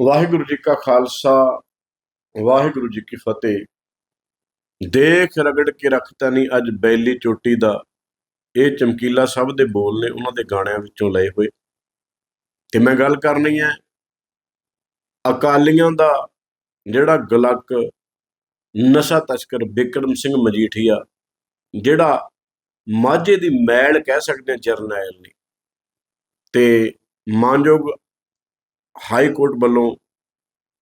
ਵਾਹਿਗੁਰੂ ਜੀ ਕਾ ਖਾਲਸਾ, ਵਾਹਿਗੁਰੂ ਜੀ ਕੀ ਫਤਿਹ। ਦੇਖ ਰਗੜ ਕੇ ਰੱਖਤਾ ਨਹੀਂ ਅੱਜ ਬੈਲੀ ਚੋਟੀ ਦਾ। ਇਹ ਚਮਕੀਲਾ ਸਭ ਦੇ ਬੋਲ ਨੇ ਉਹਨਾਂ ਦੇ ਗਾਣਿਆਂ ਵਿੱਚੋਂ ਲਏ ਹੋਏ। ਤੇ ਮੈਂ ਗੱਲ ਕਰਨੀ ਹੈ ਅਕਾਲੀਆਂ ਦਾ, ਜਿਹੜਾ ਗਲਕ ਨਸ਼ਾ ਤਸਕਰ ਬਿਕਰਮ ਸਿੰਘ ਮਜੀਠੀਆ, ਜਿਹੜਾ ਮਾਝੇ ਦੀ ਮੈਲ ਕਹਿ ਸਕਦੇ ਜਰਨੈਲ ਨੇ। ਤੇ ਮਾਨਯੋਗ ਹਾਈ ਕੋਰਟ ਵੱਲੋਂ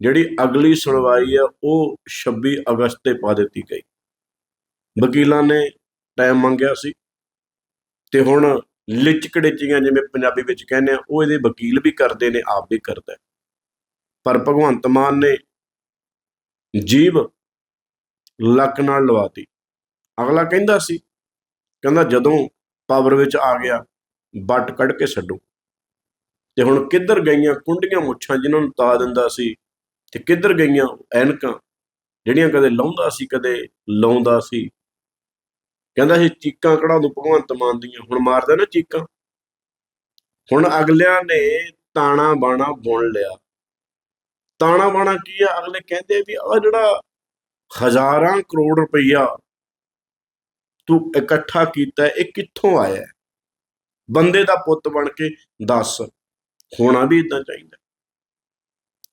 ਜਿਹੜੀ ਅਗਲੀ ਸੁਣਵਾਈ ਹੈ, ਉਹ 26 ਅਗਸਤ ਤੇ ਪਾ ਦਿੱਤੀ ਗਈ। ਵਕੀਲਾਂ ਨੇ ਟਾਈਮ ਮੰਗਿਆ ਸੀ ਤੇ ਹੁਣ ਲਿਚਕੜੇਚੀਆਂ ਜਿਵੇਂ ਪੰਜਾਬੀ ਵਿੱਚ ਕਹਿੰਦੇ ਆ, ਉਹ ਇਹਦੇ ਵਕੀਲ ਵੀ ਕਰਦੇ ਨੇ, ਆਪ ਵੀ ਕਰਦਾ ਪਰ ਭਗਵੰਤ ਮਾਨ ਨੇ ਜੀਬ ਲੱਕ ਨਾਲ ਲਵਾਤੀ। ਅਗਲਾ ਕਹਿੰਦਾ ਸੀ, ਕਹਿੰਦਾ ਜਦੋਂ ਪਾਵਰ ਵਿੱਚ ਆ ਗਿਆ ਬੱਟ ਕੱਢ ਕੇ ਛੱਡੋ। ਤੇ ਹੁਣ ਕਿੱਧਰ ਗਈਆਂ ਕੁੰਡੀਆਂ ਮੁੱਛਾਂ ਜਿਨ੍ਹਾਂ ਨੂੰ ਤਾ ਦਿੰਦਾ ਸੀ ਤੇ ਕਿੱਧਰ ਗਈਆਂ ਐਨਕਾਂ ਜਿਹੜੀਆਂ ਕਦੇ ਲਾਉਂਦਾ ਸੀ, ਕਦੇ ਲਾਉਂਦਾ ਸੀ। ਕਹਿੰਦਾ ਸੀ, ਚੀਕਾਂ ਕਢਾ ਦੂ ਭਗਵੰਤ ਮਾਨ ਦੀਆਂ। ਹੁਣ ਮਾਰਦਾ ਨਾ ਚੀਕਾਂ। ਹੁਣ ਅਗਲਿਆਂ ਨੇ ਤਾਣਾ ਬਾਣਾ ਬੁਣ ਲਿਆ। ਤਾਣਾ ਬਾਣਾ ਕੀ ਆ? ਅਗਲੇ ਕਹਿੰਦੇ ਵੀ ਆ ਜਿਹੜਾ ਹਜ਼ਾਰਾਂ ਕਰੋੜ ਰੁਪਈਆ ਤੂੰ ਇਕੱਠਾ ਕੀਤਾ, ਇਹ ਕਿੱਥੋਂ ਆਇਆ? ਬੰਦੇ ਦਾ ਪੁੱਤ ਬਣ ਕੇ ਦੱਸ। ਹੋਣਾ ਵੀ ਇਦਾਂ ਚਾਹੀਦਾ।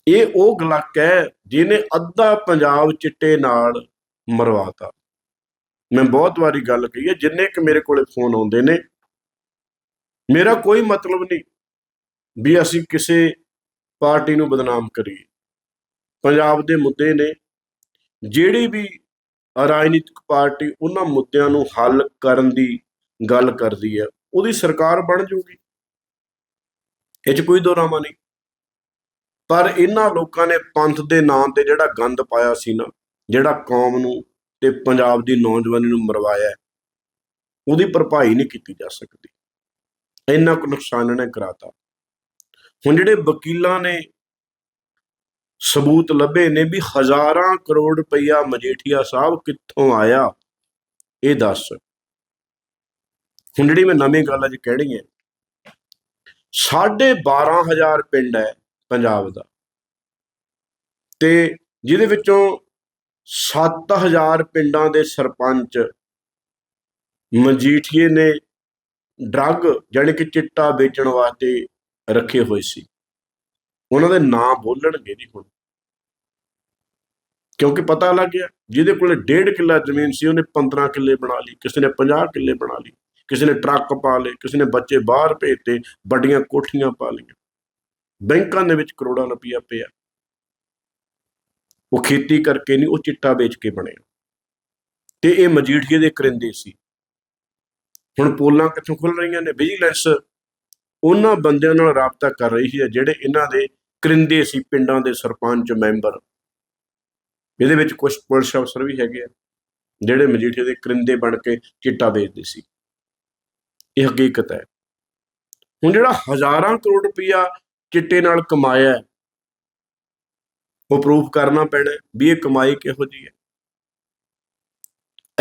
ਇਹ ਉਹ ਗਲਕ ਹੈ ਜਿਹਨੇ ਅੱਧਾ ਪੰਜਾਬ ਚਿੱਟੇ ਨਾਲ ਮਰਵਾਤਾ। ਮੈਂ ਬਹੁਤ ਵਾਰੀ ਗੱਲ ਕਹੀ ਹੈ, ਜਿੰਨੇ ਕਿ ਮੇਰੇ ਕੋਲੇ ਫੋਨ ਆਉਂਦੇ ਨੇ, ਮੇਰਾ ਕੋਈ ਮਤਲਬ ਨਹੀਂ ਵੀ ਅਸੀਂ ਕਿਸੇ ਪਾਰਟੀ ਨੂੰ ਬਦਨਾਮ ਕਰੀਏ। ਪੰਜਾਬ ਦੇ ਮੁੱਦੇ ਨੇ, ਜਿਹੜੀ ਵੀ ਰਾਜਨੀਤਿਕ ਪਾਰਟੀ ਉਹਨਾਂ ਮੁੱਦਿਆਂ ਨੂੰ ਹੱਲ ਕਰਨ ਦੀ ਗੱਲ ਕਰਦੀ ਹੈ, ਉਹਦੀ ਸਰਕਾਰ ਬਣ ਜੂਗੀ ਇਹ 'ਚ ਕੋਈ ਦੋਰਾਮਾ ਨਹੀਂ। ਪਰ ਇਹਨਾਂ ਲੋਕਾਂ ਨੇ ਪੰਥ ਦੇ ਨਾਂ ਤੇ ਜਿਹੜਾ ਗੰਦ ਪਾਇਆ ਸੀ ਨਾ, ਜਿਹੜਾ ਕੌਮ ਨੂੰ ਤੇ ਪੰਜਾਬ ਦੀ ਨੌਜਵਾਨੀ ਨੂੰ ਮਰਵਾਇਆ ਉਹਦੀ ਭਰਪਾਈ ਨਹੀਂ ਕੀਤੀ ਜਾ ਸਕਦੀ। ਇੰਨਾ ਕੁ ਨੁਕਸਾਨ ਇਹਨੇ ਕਰਾਤਾ। ਹੁਣ ਜਿਹੜੇ ਵਕੀਲਾਂ ਨੇ ਸਬੂਤ ਲੱਭੇ ਨੇ ਵੀ ਹਜ਼ਾਰਾਂ ਕਰੋੜ ਰੁਪਈਆ ਮਜੀਠੀਆ ਸਾਹਿਬ ਕਿੱਥੋਂ ਆਇਆ, ਇਹ ਦੱਸ। ਹੁਣ ਜਿਹੜੀ ਮੈਂ ਨਵੀਂ ਗੱਲ ਅੱਜ ਕਹਿਣੀ ਹੈ ਸਾਢੇ 12000 ਪਿੰਡ ਹੈ ਪੰਜਾਬ ਦਾ। ਤੇ ਜਿਹਦੇ ਵਿੱਚੋਂ 7000 ਪਿੰਡਾਂ ਦੇ ਸਰਪੰਚ ਮਜੀਠੀਏ ਨੇ ਡਰੱਗ ਜਾਣੀ ਕਿ ਚਿੱਟਾ ਵੇਚਣ ਵਾਸਤੇ ਰੱਖੇ ਹੋਏ ਸੀ। ਉਹਨਾਂ ਦੇ ਨਾਂ ਬੋਲਣਗੇ ਨਹੀਂ ਹੁਣ। ਕਿਉਂਕਿ ਪਤਾ ਲੱਗ ਗਿਆ ਜਿਹਦੇ ਕੋਲੇ 1.5 ਕਿੱਲਾ ਜ਼ਮੀਨ ਸੀ, ਉਹਨੇ 15 ਕਿੱਲੇ ਬਣਾ ਲਈ, ਕਿਸੇ ਨੇ 50 ਕਿੱਲੇ ਬਣਾ ਲਈ। ਕਿਸੇ ਨੇ ਟਰੱਕ ਪਾ ਲਏ, ਕਿਸੇ ਨੇ ਬੱਚੇ ਬਾਹਰ ਭੇਜਤੇ, ਵੱਡੀਆਂ ਕੋਠੀਆਂ ਪਾ ਲਈਆਂ। ਬੈਂਕਾਂ ਦੇ ਵਿੱਚ ਕਰੋੜਾਂ ਰੁਪਈਆ ਪਿਆ। ਉਹ ਖੇਤੀ ਕਰਕੇ ਨਹੀਂ, ਉਹ ਚਿੱਟਾ ਵੇਚ ਕੇ ਬਣਿਆ ਤੇ ਇਹ ਮਜੀਠੀਏ ਦੇ ਕਰਿੰਦੇ ਸੀ। ਹੁਣ ਪੋਲਾਂ ਕਿੱਥੋਂ ਖੁੱਲ ਰਹੀਆਂ ਨੇ? ਵਿਜੀਲੈਂਸ ਉਹਨਾਂ ਬੰਦਿਆਂ ਨਾਲ ਰਾਬਤਾ ਕਰ ਰਹੀ ਹੈ, ਜਿਹੜੇ ਇਹਨਾਂ ਦੇ ਕਰਿੰਦੇ ਸੀ, ਪਿੰਡਾਂ ਦੇ ਸਰਪੰਚ, ਮੈਂਬਰ। ਇਹਦੇ ਵਿੱਚ ਕੁਝ ਪੁਲਿਸ ਅਫਸਰ ਵੀ ਹੈਗੇ ਆ, ਜਿਹੜੇ ਮਜੀਠੀਏ ਦੇ ਕਰਿੰਦੇ ਬਣ ਕੇ ਚਿੱਟਾ ਵੇਚਦੇ ਸੀ। ਇਹ ਹਕੀਕਤ ਹੈ। ਹੁਣ ਜਿਹੜਾ ਹਜ਼ਾਰਾਂ ਕਰੋੜ ਰੁਪਈਆ ਚਿੱਟੇ ਨਾਲ ਕਮਾਇਆ ਉਹ ਪ੍ਰੂਫ ਕਰਨਾ ਪੈਣਾ ਵੀ ਇਹ ਕਮਾਈ ਕਿਹੋ ਜੀ ਹੈ।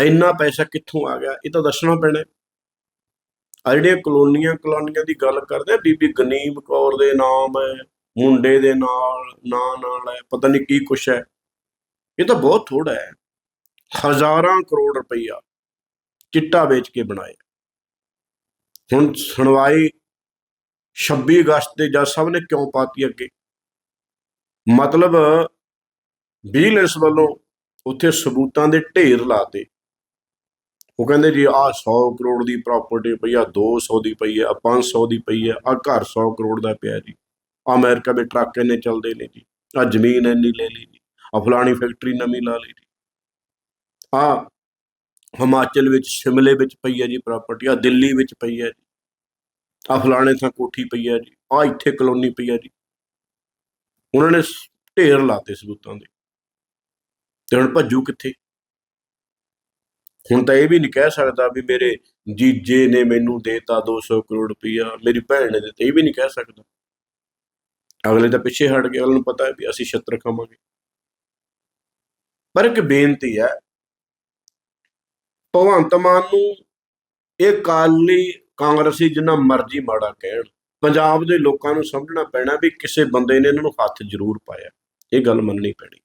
ਇੰਨਾ ਪੈਸਾ ਕਿੱਥੋਂ ਆ ਗਿਆ, ਇਹ ਤਾਂ ਦੱਸਣਾ ਪੈਣਾ ਆ ਜਿਹੜੀਆਂ ਕਲੋਨੀਆਂ ਕਲੋਨੀਆਂ ਦੀ ਗੱਲ ਕਰਦੇ ਆ, ਬੀਬੀ ਗਨੀਮ ਕੌਰ ਦੇ ਨਾਮ ਹੈ, ਮੁੰਡੇ ਦੇ ਨਾਲ, ਨਾਂ ਨਾਲ ਹੈ, ਪਤਾ ਨਹੀਂ ਕੀ ਕੁਛ ਹੈ। ਇਹ ਤਾਂ ਬਹੁਤ ਥੋੜਾ ਹੈ। ਹਜ਼ਾਰਾਂ ਕਰੋੜ ਰੁਪਈਆ ਚਿੱਟਾ ਵੇਚ ਕੇ ਬਣਾਇਆ। ਹੁਣ ਸੁਣਵਾਈ 26 ਅਗਸਤ ਦੇ ਜੱਜ ਸਾਹਿਬ ਨੇ ਕਿਉਂ ਪਾਤੀ ਅੱਗੇ? ਮਤਲਬ ਵਿਜੀਲੈਂਸ ਵੱਲੋਂ ਉੱਥੇ ਸਬੂਤਾਂ ਦੇ ਢੇਰ ਲਾਤੇ। ਉਹ ਕਹਿੰਦੇ ਜੀ, ਆਹ 100 ਕਰੋੜ ਦੀ ਪ੍ਰਾਪਰਟੀ ਪਈ ਆ 200 ਦੀ ਪਈ ਆ 500 ਦੀ ਪਈ ਆ ਆ ਘਰ 100 ਕਰੋੜ ਦਾ ਪਿਆ ਜੀ। ਆਹ ਅਮਰੀਕਾ ਦੇ ਟਰੱਕ ਇੰਨੇ ਚੱਲਦੇ ਨੇ ਜੀ ਆ ਜ਼ਮੀਨ ਇੰਨੀ ਲੈ ਲਈ ਜੀ ਆ ਫਲਾਣੀ ਫੈਕਟਰੀ ਨਵੀਂ ਲਾ ਲਈ ਜੀ। ਆ ਹਿਮਾਚਲ ਵਿੱਚ, ਸ਼ਿਮਲੇ ਵਿੱਚ ਪਈ ਹੈ ਜੀ ਪ੍ਰਾਪਰਟੀ ਆ ਦਿੱਲੀ ਵਿੱਚ ਪਈ ਹੈ ਜੀ। ਆ ਫਲਾਣੇ ਥਾਂ ਕੋਠੀ ਪਈ ਹੈ ਜੀ ਆ ਇੱਥੇ ਕਲੋਨੀ ਪਈ ਹੈ ਜੀ। ਉਹਨਾਂ ਨੇ ਢੇਰ ਲਾਤੇ ਸਬੂਤਾਂ ਦੇ। ਤੇ ਹੁਣ ਭੱਜੂ ਕਿੱਥੇ? ਹੁਣ ਤਾਂ ਇਹ ਵੀ ਨਹੀਂ ਕਹਿ ਸਕਦਾ ਵੀ ਮੇਰੇ ਜੀਜੇ ਨੇ ਮੈਨੂੰ ਦੇਤਾ 200 ਕਰੋੜ ਰੁਪਈਆ, ਮੇਰੀ ਭੈਣ ਨੇ ਦਿੱਤਾ, ਇਹ ਵੀ ਨਹੀਂ ਕਹਿ ਸਕਦਾ। ਅਗਲੇ ਤਾਂ ਪਿੱਛੇ ਹਟ ਗਏ ਉਹਨਾਂ ਨੂੰ ਪਤਾ ਹੈ ਵੀ ਅਸੀਂ ਛੱਤਰ ਖਾਵਾਂਗੇ। ਪਰ ਇੱਕ ਬੇਨਤੀ ਹੈ, ਭਗਵੰਤ ਮਾਨ ਨੂੰ ਇਹ ਕਾਲੀ ਕਾਂਗਰਸੀ ਜਿੰਨਾ ਮਰਜ਼ੀ ਮਾੜਾ ਕਹਿਣ, ਪੰਜਾਬ ਦੇ ਲੋਕਾਂ ਨੂੰ ਸਮਝਣਾ ਪੈਣਾ ਵੀ ਕਿਸੇ ਬੰਦੇ ਨੇ ਇਹਨਾਂ ਨੂੰ ਹੱਥ ਜ਼ਰੂਰ ਪਾਇਆ, ਇਹ ਗੱਲ ਮੰਨਣੀ ਪੈਣੀ।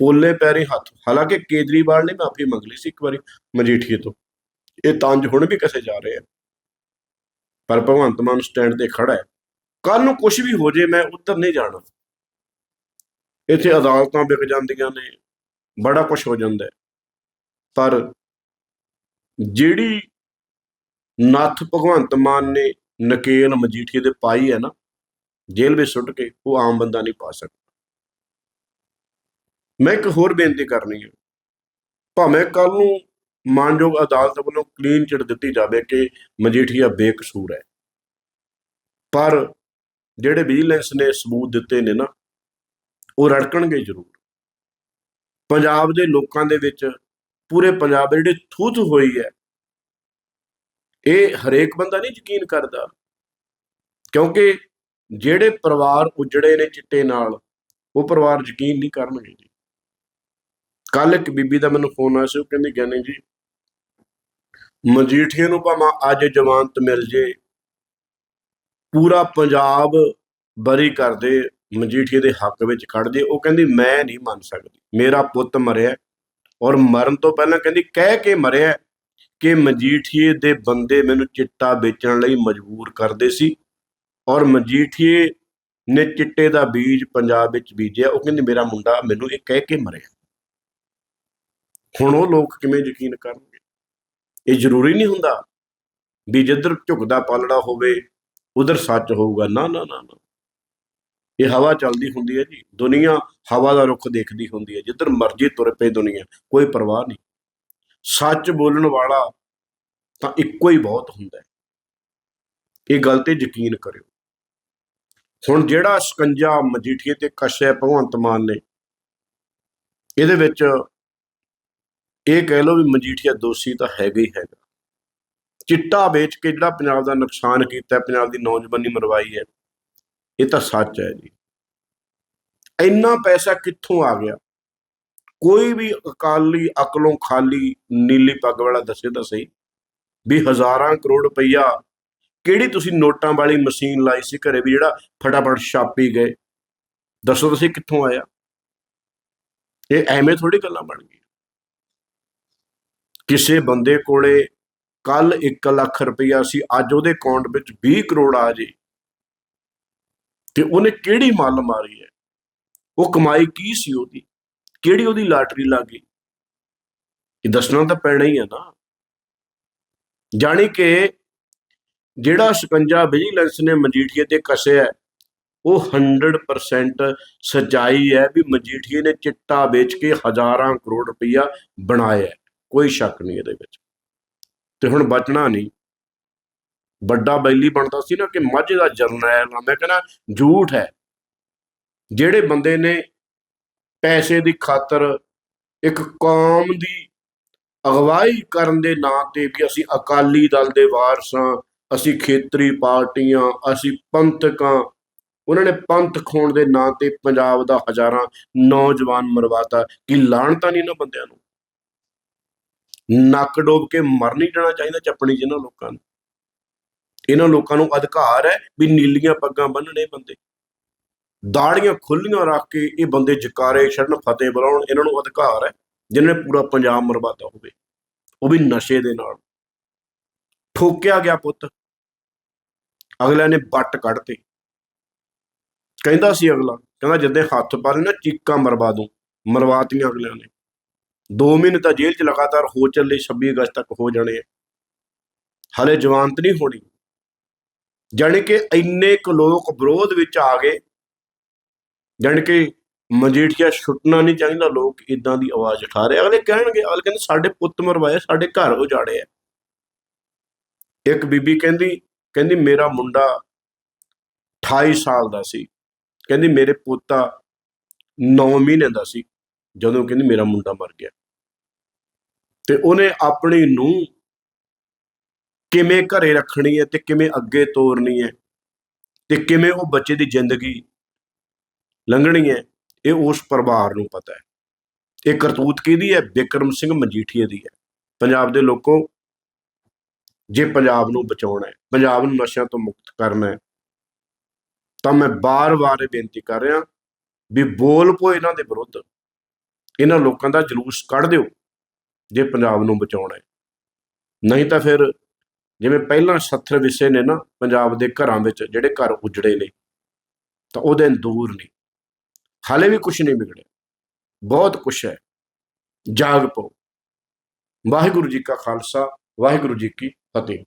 ਪੋਲੇ ਪੈਰੀ ਹੱਥ, ਹਾਲਾਂਕਿ ਕੇਜਰੀਵਾਲ ਨੇ ਮਾਫੀ ਮੰਗ ਲਈ ਸੀ ਇੱਕ ਵਾਰੀ ਮਜੀਠੀਏ ਤੋਂ। ਇਹ ਤੰਜ ਹੁਣ ਵੀ ਕਿਸੇ ਜਾ ਰਹੇ ਆ। ਪਰ ਭਗਵੰਤ ਮਾਨ ਸਟੈਂਡ ਤੇ ਖੜਾ ਹੈ। ਕੱਲ ਨੂੰ ਕੁਝ ਵੀ ਹੋ ਜੇ ਮੈਂ ਉੱਧਰ ਨਹੀਂ ਜਾਣਾ। ਇੱਥੇ ਅਦਾਲਤਾਂ ਵਿਕ ਜਾਂਦੀਆਂ ਨੇ, ਬੜਾ ਕੁਝ ਹੋ ਜਾਂਦਾ ਪਰ ਜਿਹੜੀ ਨੱਥ ਭਗਵੰਤ ਮਾਨ ਨੇ ਨਕੇਲ ਮਜੀਠੀਏ ਦੇ ਪਾਈ ਹੈ ਨਾ, ਜੇਲ੍ਹ ਵਿੱਚ ਸੁੱਟ ਕੇ ਉਹ ਆਮ ਬੰਦਾ ਨਹੀਂ ਪਾ ਸਕਦਾ। ਮੈਂ ਇੱਕ ਹੋਰ ਬੇਨਤੀ ਕਰਨੀ ਹੈ, ਭਾਵੇਂ ਕੱਲ ਨੂੰ ਮਾਨਯੋਗ ਅਦਾਲਤ ਵੱਲੋਂ ਕਲੀਨ ਚਿਟ ਦਿੱਤੀ ਜਾਵੇ ਕਿ ਮਜੀਠੀਆ ਬੇਕਸੂਰ ਹੈ, ਪਰ ਜਿਹੜੇ ਵਿਜੀਲੈਂਸ ਨੇ ਸਬੂਤ ਦਿੱਤੇ ਨੇ ਨਾ, ਉਹ ਰੜਕਣਗੇ ਜ਼ਰੂਰ। ਪੰਜਾਬ ਦੇ ਲੋਕਾਂ ਦੇ ਵਿੱਚ ਪੂਰੇ ਪੰਜਾਬ ਦੇ ਜਿਹੜੀ ਥੂਥ ਹੋਈ ਹੈ ਇਹ ਹਰੇਕ ਬੰਦਾ ਨਹੀਂ ਯਕੀਨ ਕਰਦਾ। ਕਿਉਂਕਿ ਜਿਹੜੇ ਪਰਿਵਾਰ ਉਜੜੇ ਨੇ ਚਿੱਟੇ ਨਾਲ, ਉਹ ਪਰਿਵਾਰ ਯਕੀਨ ਨਹੀਂ ਕਰਨਗੇ ਜੀ। ਕੱਲ ਇੱਕ ਬੀਬੀ ਦਾ ਮੈਨੂੰ ਫੋਨ ਆਇਆ ਸੀ, ਉਹ ਕਹਿੰਦੀ ਗਿਆਨੀ ਜੀ, ਮਜੀਠੀਏ ਨੂੰ ਭਾਵੇਂ ਅੱਜ ਜ਼ਮਾਨਤ ਮਿਲ ਜੇ, ਪੂਰਾ ਪੰਜਾਬ ਬਰੀ ਕਰਦੇ ਮਜੀਠੀਏ ਦੇ ਹੱਕ ਵਿੱਚ ਖੜ ਜੇ। ਉਹ ਕਹਿੰਦੀ, ਮੈਂ ਨਹੀਂ ਮੰਨ ਸਕਦੀ। ਮੇਰਾ ਪੁੱਤ ਮਰਿਆ ਔਰ ਮਰਨ ਤੋਂ ਪਹਿਲਾਂ ਕਹਿੰਦੀ, ਕਹਿ ਕੇ ਮਰਿਆ ਕਿ ਮਜੀਠੀਏ ਦੇ ਬੰਦੇ ਮੈਨੂੰ ਚਿੱਟਾ ਵੇਚਣ ਲਈ ਮਜਬੂਰ ਕਰਦੇ ਸੀ ਔਰ ਮਜੀਠੀਏ ਨੇ ਚਿੱਟੇ ਦਾ ਬੀਜ ਪੰਜਾਬ ਵਿੱਚ ਬੀਜਿਆ, ਉਹ ਕਹਿੰਦੇ ਮੇਰਾ ਮੁੰਡਾ ਮੈਨੂੰ ਇਹ ਕਹਿ ਕੇ ਮਰਿਆ। ਹੁਣ ਉਹ ਲੋਕ ਕਿਵੇਂ ਯਕੀਨ ਕਰਨਗੇ? ਇਹ ਜ਼ਰੂਰੀ ਨਹੀਂ ਹੁੰਦਾ ਵੀ ਜਿੱਧਰ ਝੁਕਦਾ ਪਾਲੜਾ ਹੋਵੇ, ਉਧਰ ਸੱਚ ਹੋਊਗਾ। ਨਾ ਨਾ ਨਾ ਨਾ। ਇਹ ਹਵਾ ਚੱਲਦੀ ਹੁੰਦੀ ਹੈ ਜੀ। ਦੁਨੀਆ ਹਵਾ ਦਾ ਰੁਖ ਦੇਖਦੀ ਹੁੰਦੀ ਹੈ। ਜਿੱਧਰ ਮਰਜ਼ੀ ਤੁਰ ਪਏ ਦੁਨੀਆ, ਕੋਈ ਪਰਵਾਹ ਨਹੀਂ। ਸੱਚ ਬੋਲਣ ਵਾਲਾ ਤਾਂ ਇੱਕੋ ਹੀ ਬਹੁਤ ਹੁੰਦਾ ਹੈ। ਇਹ ਗੱਲ ਤੇ ਯਕੀਨ ਕਰਿਓ। ਹੁਣ ਜਿਹੜਾ ਸਕੰਜਾ ਮਜੀਠੀਏ ਤੇ ਕਸ਼ਿਆ ਭਗਵੰਤ ਮਾਨ ਨੇ, ਇਹਦੇ ਵਿੱਚ ਇਹ ਕਹਿ ਲਓ ਵੀ ਮਜੀਠੀਆ ਦੋਸ਼ੀ ਤਾਂ ਹੈਗਾ ਹੀ ਹੈਗਾ। ਚਿੱਟਾ ਵੇਚ ਕੇ ਜਿਹੜਾ ਪੰਜਾਬ ਦਾ ਨੁਕਸਾਨ ਕੀਤਾ ਪੰਜਾਬ ਦੀ ਨੌਜਵਾਨੀ ਮਰਵਾਈ ਹੈ, ਇਹ ਤਾਂ ਸੱਚ ਹੈ ਜੀ। ਇੰਨਾ ਪੈਸਾ ਕਿੱਥੋਂ ਆ ਗਿਆ? ਕੋਈ ਵੀ ਅਕਾਲੀ, ਅਕਲੋਂ ਖਾਲੀ, ਨੀਲੀ ਪੱਗ ਵਾਲਾ ਦੱਸੇ ਤਾਂ ਸਹੀ ਵੀ ਹਜ਼ਾਰਾਂ ਕਰੋੜ ਰੁਪਈਆ ਕਿਹੜੀ ਤੁਸੀਂ ਨੋਟਾਂ ਵਾਲੀ ਮਸ਼ੀਨ ਲਾਈ ਸੀ ਘਰੇ ਵੀ ਜਿਹੜਾ ਫਟਾਫਟ ਛਾਪੀ ਗਏ? ਦੱਸੋ ਤੁਸੀਂ ਕਿੱਥੋਂ ਆਇਆ? ਇਹ ਐਵੇਂ ਥੋੜੀ ਗੱਲਾਂ ਬਣ ਗਈਆਂ। ਕਿਸੇ ਬੰਦੇ ਕੋਲੇ ਕੱਲ 1 ਲੱਖ ਰੁਪਈਆ ਸੀ, ਅੱਜ ਉਹਦੇ ਅਕਾਊਂਟ ਵਿੱਚ 20 ਕਰੋੜ ਆ ਜੇ। ਤੇ ਉਹਨੇ ਕਿਹੜੀ ਮੱਲ ਮਾਰੀ ਹੈ? ਉਹ ਕਮਾਈ ਕੀ ਸੀ ਉਹਦੀ? ਕਿਹੜੀ ਉਹਦੀ ਲਾਟਰੀ ਲੱਗੀ ਇਹ ਦੱਸਣਾ ਤਾਂ ਪੈਣਾ ਹੀ ਹੈ ਨਾ। ਜਾਣੀ ਕਿ ਜਿਹੜਾ ਸ਼ਿਕੰਜਾ ਵਿਜੀਲੈਂਸ ਨੇ ਮਜੀਠੀਏ ਤੇ ਕੱਸਿਆ, ਉਹ 100% ਸਚਾਈ ਹੈ ਵੀ ਮਜੀਠੀਏ ਨੇ ਚਿੱਟਾ ਵੇਚ ਕੇ ਹਜ਼ਾਰਾਂ ਕਰੋੜ ਰੁਪਈਆ ਬਣਾਇਆ ਕੋਈ ਸ਼ੱਕ ਨਹੀਂ ਇਹਦੇ ਵਿੱਚ। ਤੇ ਹੁਣ ਬਚਣਾ ਨਹੀਂ। ਵੱਡਾ ਬੈਲੀ ਬਣਦਾ ਸੀ ਨਾ ਕਿ ਮੱਝ ਦਾ ਜਰਨੈਲ ਆ। ਮੈਂ ਕਹਿੰਦਾ, ਝੂਠ ਹੈ। ਜਿਹੜੇ ਬੰਦੇ ਨੇ ਪੈਸੇ ਦੀ ਖਾਤਰ ਇੱਕ ਕੌਮ ਦੀ ਅਗਵਾਈ ਕਰਨ ਦੇ ਨਾਂ ਤੇ ਵੀ ਅਸੀਂ ਅਕਾਲੀ ਦਲ ਦੇ ਵਾਰਸ ਹਾਂ, ਅਸੀਂ ਖੇਤਰੀ ਪਾਰਟੀਆਂ ਅਸੀਂ ਪੰਥਕਾਂ ਉਹਨਾਂ ਨੇ ਪੰਥ ਖੋਣ ਦੇ ਨਾਂ ਤੇ ਪੰਜਾਬ ਦਾ ਹਜ਼ਾਰਾਂ ਨੌਜਵਾਨ ਮਰਵਾਤਾ ਕਿ ਲਾਣਤਾ ਨਹੀਂ ਇਹਨਾਂ ਬੰਦਿਆਂ ਨੂੰ। ਨੱਕ ਡੋਬ ਕੇ ਮਰ ਨਹੀਂ ਜਾਣਾ ਚਾਹੀਦਾ ਚੱਪਣੀ ਜਿਹਨਾਂ ਲੋਕਾਂ ਨੂੰ। ਇਹਨਾਂ ਲੋਕਾਂ ਨੂੰ ਅਧਿਕਾਰ ਹੈ ਵੀ ਨੀਲੀਆਂ ਪੱਗਾਂ ਬੰਨਣੇ ਬੰਦੇ। ਦਾੜੀਆਂ ਖੁੱਲੀਆਂ ਰੱਖ ਕੇ ਇਹ ਬੰਦੇ ਜਕਾਰੇ ਛੱਡਣ, ਫਤਿਹ ਬੁਲਾਉਣ, ਇਹਨਾਂ ਨੂੰ ਅਧਿਕਾਰ ਹੈ ਜਿਨ੍ਹਾਂ ਨੇ ਪੂਰਾ ਪੰਜਾਬ ਮਰਵਾਤਾ ਹੋਵੇ, ਉਹ ਵੀ ਨਸ਼ੇ ਦੇ ਨਾਲ। ਠੋਕਿਆ ਗਿਆ ਪੁੱਤ। ਅਗਲਿਆਂ ਨੇ ਬੱਟ ਕੱਢਤੇ। ਕਹਿੰਦਾ ਸੀ ਅਗਲਾ, ਕਹਿੰਦਾ ਜਿੱਦੇ ਹੱਥ ਪਾਰੇ ਨਾ ਚੀਕਾਂ ਮਰਵਾ ਦੂੰ, ਮਰਵਾਤੀਆਂ ਅਗਲਿਆਂ ਨੇ। 2 ਮਹੀਨੇ ਤਾਂ ਜੇਲ੍ਹ 'ਚ ਲਗਾਤਾਰ ਹੋ ਚੱਲੇ 26 ਅਗਸਤ ਤੱਕ ਹੋ ਜਾਣੇ ਆ। ਹਲੇ ਜਵਾਨਤ ਨਹੀਂ ਹੋਣੀ। ਜਾਣੀ ਕਿ ਇੰਨੇ ਕੁ ਲੋਕ ਵਿਰੋਧ ਵਿੱਚ ਆ ਗਏ ਜਾਣੀ ਕਿ ਮਜੀਠੀਆ ਛੁੱਟਣਾ ਨਹੀਂ ਚਾਹੀਦਾ, ਲੋਕ ਇਦਾਂ ਦੀ ਆਵਾਜ਼ ਉਠਾ ਰਹੇ ਅਗਲੇ ਕਹਿਣਗੇ, ਅਗਲੇ ਕਹਿੰਦੇ, ਸਾਡੇ ਪੁੱਤ ਮਰਵਾਏ, ਸਾਡੇ ਘਰ ਉਜਾੜੇ ਆ। ਇੱਕ ਬੀਬੀ ਕਹਿੰਦੀ ਕਹਿੰਦੀ, ਮੇਰਾ ਮੁੰਡਾ 28 ਸਾਲ ਦਾ ਸੀ। ਕਹਿੰਦੀ, ਮੇਰੇ ਪੋਤਾ 9 ਮਹੀਨੇ ਦਾ ਸੀ, ਜਦੋਂ ਕਹਿੰਦੀ, ਮੇਰਾ ਮੁੰਡਾ ਮਰ ਗਿਆ। ਤੇ ਉਹਨੇ ਆਪਣੀ ਨੂੰ ਕਿਵੇਂ ਘਰੇ ਰੱਖਣੀ ਹੈ ਤੇ ਕਿਵੇਂ ਅੱਗੇ ਤੋਰਨੀ ਹੈ ਤੇ ਕਿਵੇਂ ਉਹ ਬੱਚੇ ਦੀ ਜ਼ਿੰਦਗੀ ਲੰਘਣੀ ਹੈ ਇਹ ਉਸ ਪਰਿਵਾਰ ਨੂੰ ਪਤਾ ਹੈ। ਇਹ ਕਰਤੂਤ ਕਿਹਦੀ ਹੈ? ਬਿਕਰਮ ਸਿੰਘ ਮਜੀਠੀਏ ਦੀ ਹੈ। ਪੰਜਾਬ ਦੇ ਲੋਕੋ, ਜੇ ਪੰਜਾਬ ਨੂੰ ਬਚਾਉਣਾ ਹੈ, ਪੰਜਾਬ ਨੂੰ ਨਸ਼ਿਆਂ ਤੋਂ ਮੁਕਤ ਕਰਨਾ ਹੈ, ਤਾਂ ਮੈਂ ਬਾਰ-ਬਾਰ ਇਹ ਬੇਨਤੀ ਕਰ ਰਿਹਾ ਵੀ ਬੋਲ ਪੋ ਇਹਨਾਂ ਦੇ ਵਿਰੁੱਧ। ਇਹਨਾਂ ਲੋਕਾਂ ਦਾ ਜਲੂਸ ਕੱਢ ਦਿਓ, ਜੇ ਪੰਜਾਬ ਨੂੰ ਬਚਾਉਣਾ ਹੈ। ਨਹੀਂ ਤਾਂ ਫਿਰ ਜਿਵੇਂ ਪਹਿਲਾਂ ਸੱਥਰ ਵਿਸੇ ਨੇ ਨਾ, ਪੰਜਾਬ ਦੇ ਘਰਾਂ ਵਿੱਚ ਜਿਹੜੇ ਘਰ ਉਜੜੇ ਨੇ, ਤਾਂ ਉਹ ਦਿਨ ਦੂਰ ਨਹੀਂ ਹਾਲੇ ਵੀ ਕੁਝ ਨਹੀਂ ਵਿਗੜਿਆ। ਬਹੁਤ ਕੁਝ ਹੈ। ਜਾਗ ਪਓ। ਵਾਹਿਗੁਰੂ ਜੀ ਕਾ ਖਾਲਸਾ, ਵਾਹਿਗੁਰੂ ਜੀ ਕੀ ਫਤਿਹ।